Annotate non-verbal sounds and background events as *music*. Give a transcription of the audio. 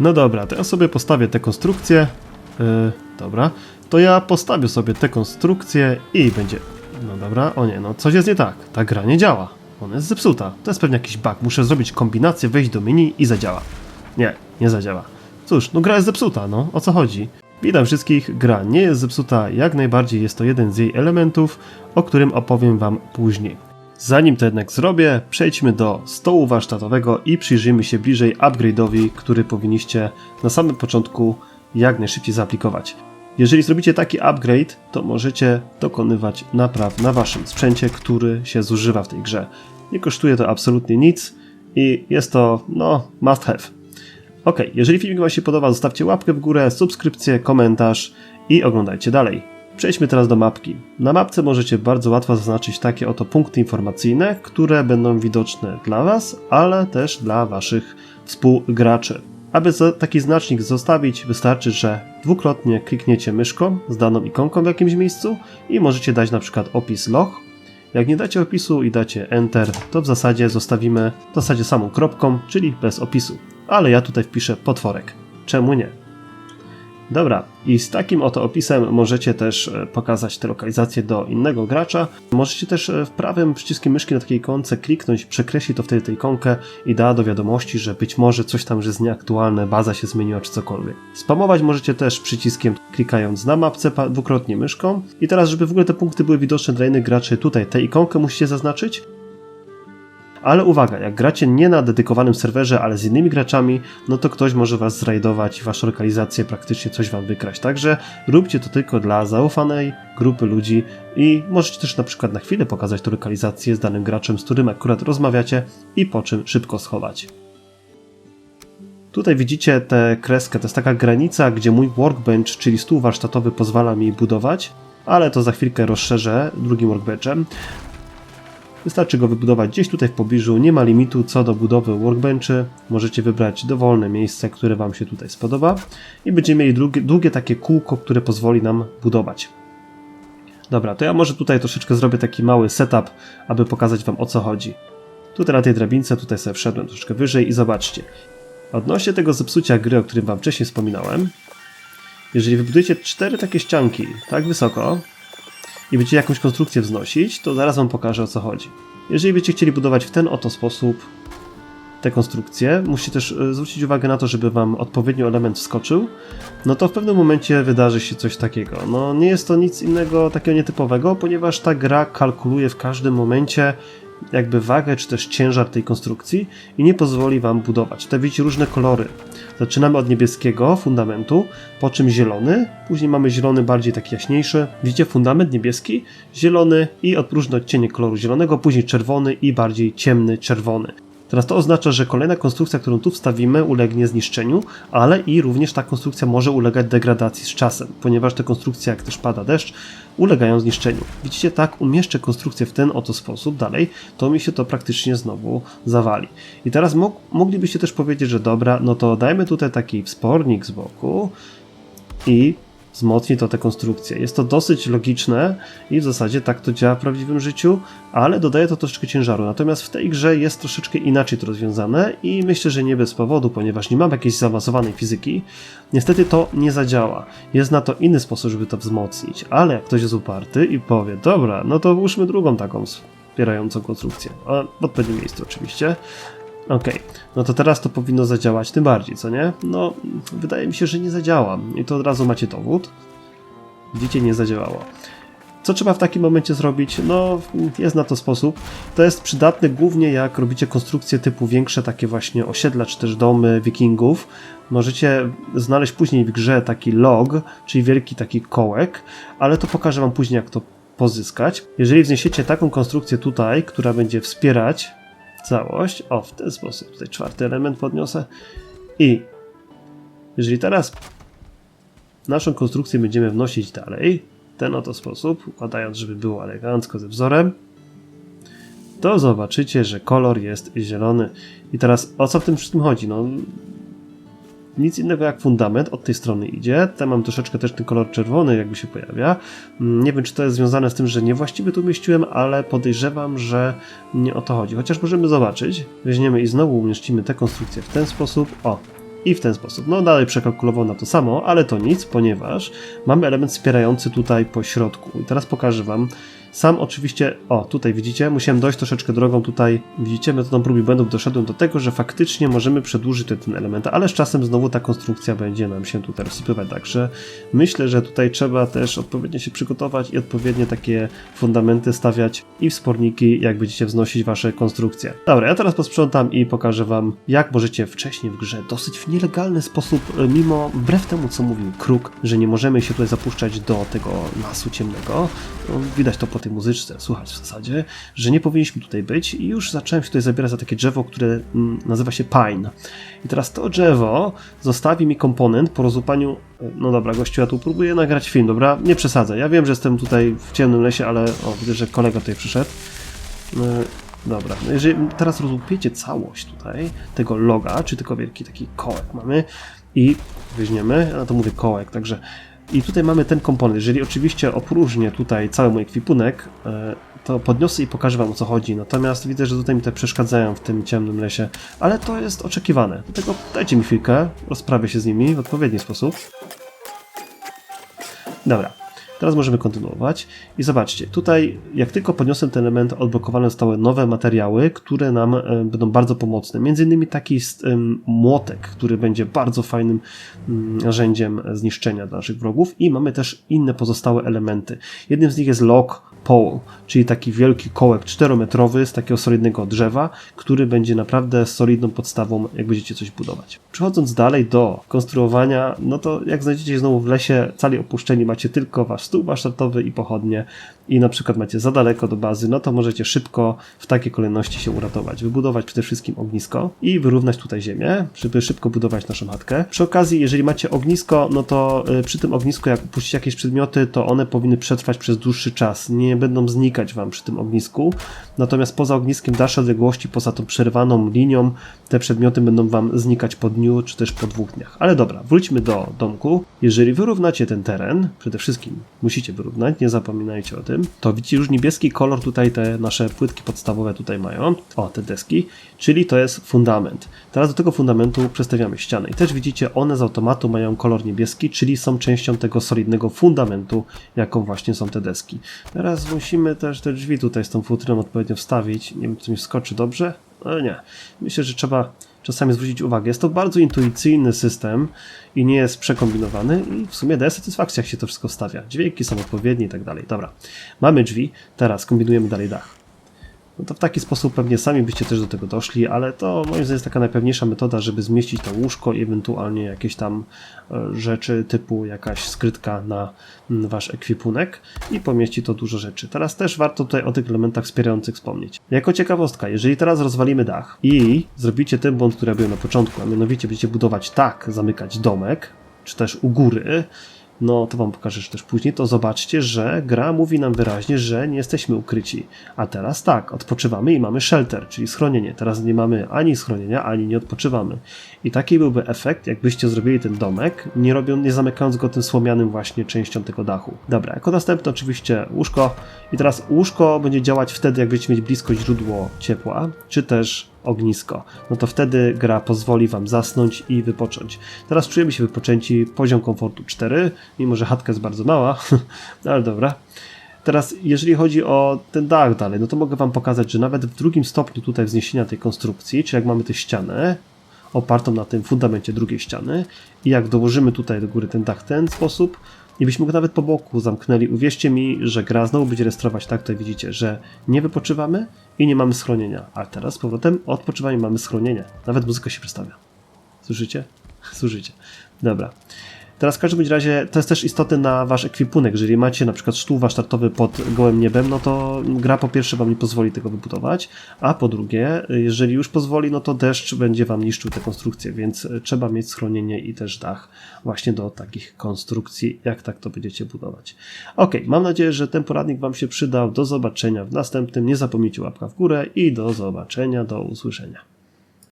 No dobra, to ja sobie postawię te konstrukcje. Yy, dobra, to ja postawię sobie te konstrukcje i będzie. No dobra, o nie, no coś jest nie tak. Ta gra nie działa. Ona jest zepsuta. To jest pewnie jakiś bug. Muszę zrobić kombinację, wejść do menu i zadziała. Nie, nie zadziała. Cóż, no gra jest zepsuta, no o co chodzi? Witam wszystkich, gra nie jest zepsuta, jak najbardziej jest to jeden z jej elementów, o którym opowiem wam później. Zanim to jednak zrobię, przejdźmy do stołu warsztatowego i przyjrzyjmy się bliżej upgrade'owi, który powinniście na samym początku jak najszybciej zaaplikować. Jeżeli zrobicie taki upgrade, to możecie dokonywać napraw na waszym sprzęcie, który się zużywa w tej grze. Nie kosztuje to absolutnie nic i jest to, no, must have. Ok, jeżeli filmik Wam się podoba, zostawcie łapkę w górę, subskrypcję, komentarz i oglądajcie dalej. Przejdźmy teraz do mapki. Na mapce możecie bardzo łatwo zaznaczyć takie oto punkty informacyjne, które będą widoczne dla Was, ale też dla Waszych współgraczy. Aby taki znacznik zostawić, wystarczy, że dwukrotnie klikniecie myszką z daną ikonką w jakimś miejscu i możecie dać na przykład opis log. Jak nie dacie opisu i dacie Enter, to w zasadzie zostawimy w zasadzie samą kropką, czyli bez opisu. Ale ja tutaj wpiszę potworek. Czemu nie? Dobra, i z takim oto opisem możecie też e, pokazać te lokalizacje do innego gracza. Możecie też e, w prawym przyciskiem myszki na takiej ikonce kliknąć, przekreśli to wtedy tę ikonkę i da do wiadomości, że być może coś tam, że jest nieaktualne, baza się zmieniła czy cokolwiek. Spamować możecie też przyciskiem klikając na mapce dwukrotnie myszką. I teraz, żeby w ogóle te punkty były widoczne dla innych graczy, tutaj tę ikonkę musicie zaznaczyć, ale uwaga, jak gracie nie na dedykowanym serwerze, ale z innymi graczami, no to ktoś może was zrajdować i waszą lokalizację praktycznie coś wam wykraść. Także róbcie to tylko dla zaufanej grupy ludzi i możecie też na przykład na chwilę pokazać tę lokalizację z danym graczem, z którym akurat rozmawiacie i po czym szybko schować. Tutaj widzicie tę kreskę, to jest taka granica, gdzie mój workbench, czyli stół warsztatowy pozwala mi budować, ale to za chwilkę rozszerzę drugim workbenchem. Wystarczy go wybudować gdzieś tutaj w pobliżu, nie ma limitu co do budowy workbenchy. Możecie wybrać dowolne miejsce, które Wam się tutaj spodoba i będziemy mieli długie, długie takie kółko, które pozwoli nam budować. Dobra, to ja może tutaj troszeczkę zrobię taki mały setup, aby pokazać Wam o co chodzi. Tutaj na tej drabince, tutaj sobie wszedłem troszeczkę wyżej i zobaczcie. Odnośnie tego zepsucia gry, o którym Wam wcześniej wspominałem, jeżeli wybudujecie cztery takie ścianki tak wysoko, i będziecie jakąś konstrukcję wznosić, to zaraz Wam pokażę o co chodzi. Jeżeli będziecie chcieli budować w ten oto sposób te konstrukcje, musicie też e, zwrócić uwagę na to, żeby Wam odpowiednio element wskoczył, no to w pewnym momencie wydarzy się coś takiego. No nie jest to nic innego takiego nietypowego, ponieważ ta gra kalkuluje w każdym momencie jakby wagę czy też ciężar tej konstrukcji i nie pozwoli Wam budować. Tutaj widzicie różne kolory. Zaczynamy od niebieskiego fundamentu, po czym zielony, później mamy zielony bardziej taki jaśniejszy. Widzicie fundament niebieski, zielony i od- różne odcienie koloru zielonego, później czerwony i bardziej ciemny czerwony. Teraz to oznacza, że kolejna konstrukcja, którą tu wstawimy, ulegnie zniszczeniu, ale i również ta konstrukcja może ulegać degradacji z czasem, ponieważ te konstrukcje, jak też pada deszcz, ulegają zniszczeniu. Widzicie, tak umieszczę konstrukcję w ten oto sposób dalej, to mi się to praktycznie znowu zawali. I teraz mog- moglibyście też powiedzieć, że dobra, no to dajmy tutaj taki wspornik z boku i wzmocni to tę konstrukcję. Jest to dosyć logiczne i w zasadzie tak to działa w prawdziwym życiu, ale dodaje to troszeczkę ciężaru. Natomiast w tej grze jest troszeczkę inaczej to rozwiązane i myślę, że nie bez powodu, ponieważ nie mam jakiejś zaawansowanej fizyki. Niestety to nie zadziała. Jest na to inny sposób, żeby to wzmocnić, ale jak ktoś jest uparty i powie, dobra, no to włóżmy drugą taką wspierającą konstrukcję, w odpowiednim miejscu oczywiście, Okej, no to teraz to powinno zadziałać tym bardziej, co nie? No, wydaje mi się, że nie zadziała. I to od razu macie dowód. Widzicie, nie zadziałało. Co trzeba w takim momencie zrobić? No, jest na to sposób. To jest przydatne głównie jak robicie konstrukcje typu większe, takie właśnie osiedla czy też domy wikingów. Możecie znaleźć później w grze taki log, czyli wielki taki kołek, ale to pokażę Wam później, jak to pozyskać. Jeżeli wzniesiecie taką konstrukcję tutaj, która będzie wspierać całość. O, w ten sposób. Tutaj czwarty element podniosę. I jeżeli teraz naszą konstrukcję będziemy wnosić dalej, ten oto sposób, układając, żeby było elegancko ze wzorem, to zobaczycie, że kolor jest zielony. I teraz o co w tym wszystkim chodzi? No, nic innego jak fundament od tej strony idzie. Tam mam troszeczkę też ten kolor czerwony, jakby się pojawia. Mm, Nie wiem, czy to jest związane z tym, że niewłaściwie tu umieściłem, ale podejrzewam, że nie o to chodzi. Chociaż możemy zobaczyć. Weźmiemy i znowu umieścimy tę konstrukcję w ten sposób. O, i w ten sposób. No dalej przekalkulował na to samo, ale to nic, ponieważ mamy element wspierający tutaj po środku. I teraz pokażę Wam. Sam oczywiście, o tutaj widzicie, musiałem dojść troszeczkę drogą tutaj, widzicie, metodą prób i błędów doszedłem do tego, że faktycznie możemy przedłużyć ten, ten element, ale z czasem znowu ta konstrukcja będzie nam się tutaj rozsypywać, także myślę, że tutaj trzeba też odpowiednio się przygotować i odpowiednie takie fundamenty stawiać i wsporniki, jak będziecie wznosić wasze konstrukcje. Dobra, ja teraz posprzątam i pokażę wam, jak możecie wcześniej w grze dosyć w nielegalny sposób, e, mimo wbrew temu, co mówił Kruk, że nie możemy się tutaj zapuszczać do tego lasu ciemnego, no, widać to po tej muzyczce, słuchać w zasadzie, że nie powinniśmy tutaj być i już zacząłem się tutaj zabierać za takie drzewo, które mm, nazywa się Pine. I teraz to drzewo zostawi mi komponent po rozłupaniu no dobra, gościu, ja tu próbuję nagrać film, dobra? Nie przesadzę. Ja wiem, że jestem tutaj w ciemnym lesie, ale o, widzę, że kolega tutaj przyszedł. No, dobra, no jeżeli teraz rozłupiecie całość tutaj tego loga, czy tylko wielki taki kołek mamy i weźmiemy, ja to mówię kołek, także i tutaj mamy ten komponent. Jeżeli oczywiście opróżnię tutaj cały mój ekwipunek, e, to podniosę i pokażę Wam o co chodzi. Natomiast widzę, że tutaj mi te przeszkadzają w tym ciemnym lesie, ale to jest oczekiwane. Dlatego dajcie mi chwilkę, rozprawię się z nimi w odpowiedni sposób. Dobra. Teraz możemy kontynuować i zobaczcie, tutaj jak tylko podniosłem ten element, odblokowane zostały nowe materiały, które nam e, będą bardzo pomocne. Między innymi taki młotek, który będzie bardzo fajnym mm, narzędziem zniszczenia dla naszych wrogów i mamy też inne pozostałe elementy. Jednym z nich jest lock pole, czyli taki wielki kołek 4-metrowy z takiego solidnego drzewa, który będzie naprawdę solidną podstawą, jak będziecie coś budować. Przechodząc dalej do konstruowania, no to jak znajdziecie znowu w lesie, cali opuszczeni, macie tylko wasz stół warsztatowy i pochodnie i na przykład macie za daleko do bazy, no to możecie szybko w takiej kolejności się uratować. Wybudować przede wszystkim ognisko i wyrównać tutaj ziemię, żeby szybko budować naszą chatkę. Przy okazji, jeżeli macie ognisko, no to y, przy tym ognisku, jak puścicie jakieś przedmioty, to one powinny przetrwać przez dłuższy czas. Nie będą znikać wam przy tym ognisku. Natomiast poza ogniskiem dalsze odległości, poza tą przerwaną linią, te przedmioty będą wam znikać po dniu, czy też po dwóch dniach. Ale dobra, wróćmy do domku. Jeżeli wyrównacie ten teren, przede wszystkim musicie wyrównać, nie zapominajcie o tym, to widzicie już niebieski kolor tutaj te nasze płytki podstawowe tutaj mają, o te deski, czyli to jest fundament. Teraz do tego fundamentu przestawiamy ścianę i też widzicie, one z automatu mają kolor niebieski, czyli są częścią tego solidnego fundamentu, jaką właśnie są te deski. Teraz musimy też te drzwi tutaj z tą futryną odpowiednio wstawić, nie wiem czy mi wskoczy dobrze, ale nie. Myślę, że trzeba czasami zwrócić uwagę. Jest to bardzo intuicyjny system i nie jest przekombinowany i w sumie daje satysfakcję, jak się to wszystko stawia. Dźwięki są odpowiednie i tak dalej. Dobra, mamy drzwi, teraz kombinujemy dalej dach no to w taki sposób pewnie sami byście też do tego doszli, ale to moim zdaniem jest taka najpewniejsza metoda, żeby zmieścić to łóżko i ewentualnie jakieś tam e, rzeczy typu jakaś skrytka na wasz ekwipunek i pomieści to dużo rzeczy. Teraz też warto tutaj o tych elementach wspierających wspomnieć. Jako ciekawostka, jeżeli teraz rozwalimy dach i zrobicie ten błąd, który ja byłem na początku, a mianowicie będziecie budować tak, zamykać domek, czy też u góry, no to wam pokażę też później, to zobaczcie, że gra mówi nam wyraźnie, że nie jesteśmy ukryci. A teraz tak, odpoczywamy i mamy shelter, czyli schronienie. Teraz nie mamy ani schronienia, ani nie odpoczywamy. I taki byłby efekt, jakbyście zrobili ten domek, nie, robią, nie zamykając go tym słomianym właśnie częścią tego dachu. Dobra, jako następne oczywiście łóżko. I teraz łóżko będzie działać wtedy, jak będziecie mieć blisko źródło ciepła, czy też ognisko. No to wtedy gra pozwoli Wam zasnąć i wypocząć. Teraz czujemy się wypoczęci, poziom komfortu 4, mimo że chatka jest bardzo mała, *laughs* ale dobra. Teraz, jeżeli chodzi o ten dach dalej, no to mogę Wam pokazać, że nawet w drugim stopniu tutaj wzniesienia tej konstrukcji, czy jak mamy tę ścianę, opartą na tym fundamencie drugiej ściany i jak dołożymy tutaj do góry ten dach w ten sposób, i byśmy go nawet po boku zamknęli. Uwierzcie mi, że gra znowu będzie rejestrować tak, tutaj widzicie, że nie wypoczywamy i nie mamy schronienia. A teraz z powrotem odpoczywamy mamy schronienie. Nawet muzyka się przestawia. Słyszycie? Słyszycie. Dobra. Teraz w każdym razie to jest też istotne na wasz ekwipunek. Jeżeli macie na przykład stół warsztatowy pod gołym niebem, no to gra po pierwsze wam nie pozwoli tego wybudować, a po drugie, jeżeli już pozwoli, no to deszcz będzie wam niszczył te konstrukcje, więc trzeba mieć schronienie i też dach właśnie do takich konstrukcji, jak tak to będziecie budować. Ok, mam nadzieję, że ten poradnik wam się przydał. Do zobaczenia w następnym. Nie zapomnijcie łapka w górę i do zobaczenia, do usłyszenia.